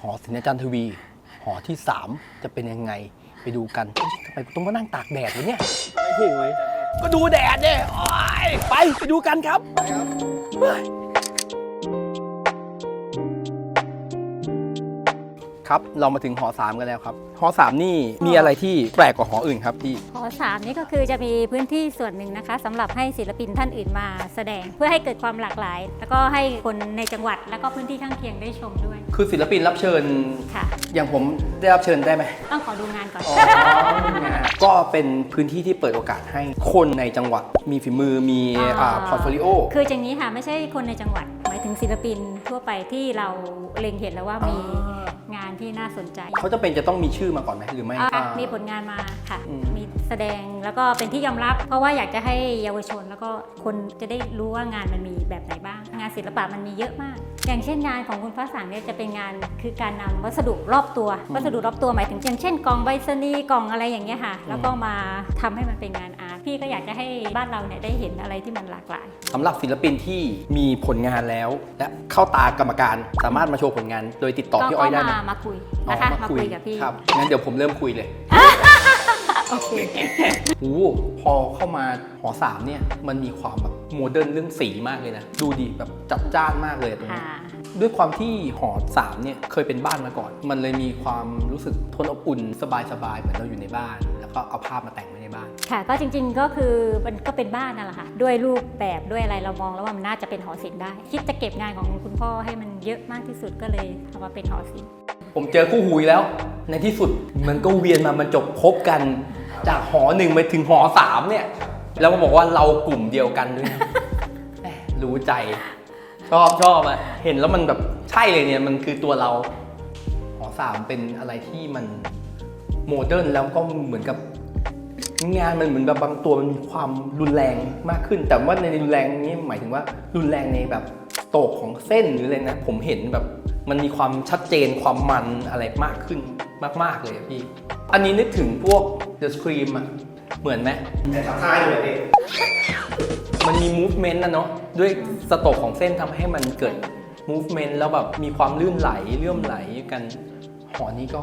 หอศิลปอาจารย์ทวี หอที่ 3 จะเป็นยังไงไปดูกันเอ้ยทำไมกูต้องมานั่งตากแดดวะเนี่ยโอ้โหก็ดูแดดเนี่ยโอ้ยไปไปดูกันครับเฮ้ย ครับเรามาถึงหอ3กันแล้วครับหอ3นี่มีอะไรที่แปลกกว่าหออื่นครับพี่หอสามนี่ก็คือจะมีพื้นที่ส่วนหนึ่งนะคะสำหรับให้ศิลปินท่านอื่นมาแสดงเพื่อให้เกิดความหลากหลาย แล้วก็ให้คนในจังหวัดแล้วก็พื้นที่ข้างเคียงได้ชมด้วย คือศิลปินรับเชิญ ค่ะ อย่างผมได้รับเชิญได้ไหมต้องขอดูงานก่อน อ๋อก็เป็นพื้นที่ที่เปิดโอกาสให้คนในจังหวัดมีฝีมือมีอ่าพอร์ตโฟลิโอ คืออย่างนี้ค่ะ ไม่ใช่คนในจังหวัด หมายถึงศิลปินทั่วไปที่เราเล็งเห็นแล้วว่ามีงาน ที่น่าสนใจเขาจะเป็นจะต้องมีชื่อมาก่อนไหมหรือไม่อะอ่ามีผลงานมาค่ะ อืม มีแสดงแล้วก็เป็นที่ยอมรับ เพราะว่าอยากจะให้เยาวชนแล้วก็คนจะได้รู้ว่างานมันมีแบบไหนบ้าง งานศิลปะมันมีเยอะมาก อย่างเช่นงานของคุณฟ้าสังเนี่ยจะเป็นงานคือการนำวัสดุรอบตัว วัสดุรอบตัวหมายถึงอย่างเช่นกล่องใบสนีย์กล่องอะไรอย่างเงี้ยค่ะ แล้วก็มาทำให้มันเป็นงานอาร์ตพี่ก็อยากจะให้บ้านเราเนี่ยได้เห็นอะไรที่มันหลากหลายสำหรับศิลปินที่มีผลงานแล้ว และเข้าตากรรมการสามารถมาโชว์ผลงาน โดยติดต่อก็พี่อ้อยได้ก็ไหมมามาคุยอ๋อนะคะมาคุยกับพี่ครับงั้นเดี๋ยวผมเริ่มคุยเลยโอเคโอ้โหพอเข้ามาหอสามเนี่ยมันมีความแบบ โมเดิร์นเรื่องสีมากเลยนะ ดูดีแบบจัดจ้านมากเลยตรงนี้ค่ะด้วยความที่หอสามเนี่ยเคยเป็นบ้านมาก่อน มันเลยมีความรู้สึกทนอบอุ่นสบายๆเหมือนเราอยู่ในบ้าน แล้วก็เอาภาพมาแต่งไว้ในบ้าน ค่ะก็จริงๆก็คือมันก็เป็นบ้านนั่นแหละค่ะ ด้วยรูปแบบด้วยอะไรเรามองแล้วว่ามันน่าจะเป็นหอศิลป์ได้ คิดจะเก็บงานของคุณพ่อให้มันเยอะมากที่สุดก็เลยทำมาเป็นหอศิลป์ผมเจอคู่หูอีกแล้ว ในที่สุดมันก็เวียนมามันจบคบกัน จากหอหนึ่งไปถึงหอสามเนี่ย แล้วมาบอกว่าเรากลุ่มเดียวกันด้วยนะแหมรู้ใจ ชอบชอบอะเห็นแล้วมันแบบใช่เลยเนี่ยมันคือตัวเราหอสามเป็นอะไรที่มันโมเดิร์นแล้วก็เหมือนกับ งานมันเหมือนแบบบางตัวมันมีความรุนแรงมากขึ้น แต่ว่าในรุนแรงนี้หมายถึงว่ารุนแรงในแบบโตกของเส้นหรืออะไรนะ ผมเห็นแบบมันมีความชัดเจนความมันอะไรมากขึ้นมาก ๆเลยอะพี่ อันนี้นึกถึงพวก The Scream อะ เหมือนไหมแต่ทำท่าอยู่เลยดิมันมี movement นะเนาะด้วยสโตกของเส้นทำให้มันเกิด movement แล้วแบบมีความลื่นไหลเลื่อมไหลกันหอนี้ก็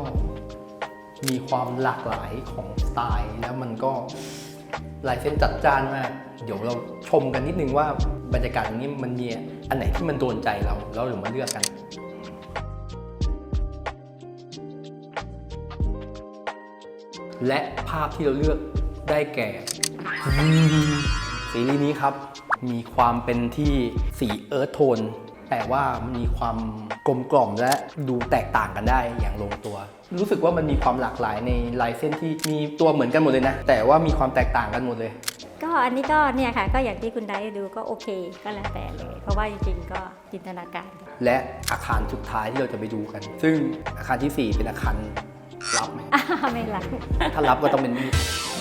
มีความหลากหลายของสไตล์ แล้วมันก็ลายเส้นจัดจ้านมาก เดี๋ยวเราชมกันนิดนึงว่าบรรยากาศอย่างนี้มันมีอันไหนที่มันโดนใจเราแล้วเรามาเลือกกันและภาพที่เราเลือก ได้แก่ ซีรีส์นี้ครับ มีความเป็นที่สีเอิร์ธโทนแต่ว่ามีความกลมกล่อมและดูแตกต่างกันได้อย่างลงตัว รู้สึกว่ามันมีความหลากหลายในลายเส้นที่มีตัวเหมือนกันหมดเลยนะ แต่ว่ามีความแตกต่างกันหมดเลย ก็อันนี้ก็เนี่ยค่ะ ก็อย่างที่คุณได้ดูก็โอเค ก็แล้วแต่เลย เพราะว่าจริงๆก็จินตนาการ และอาคารสุดท้ายที่เราจะไปดูกัน ซึ่งอาคารทีสี่4 เป็นอาคารรับไหมอ่าไม่ละถ้ารับก็ต้องเป็นนี่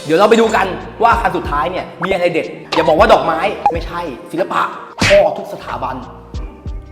เดี๋ยวเราไปดูกันว่าคันสุดท้ายเนี่ยมีอะไรเด็ดอย่าบอกว่าดอกไม้ไม่ใช่ศิลปะพ่อทุกสถาบัน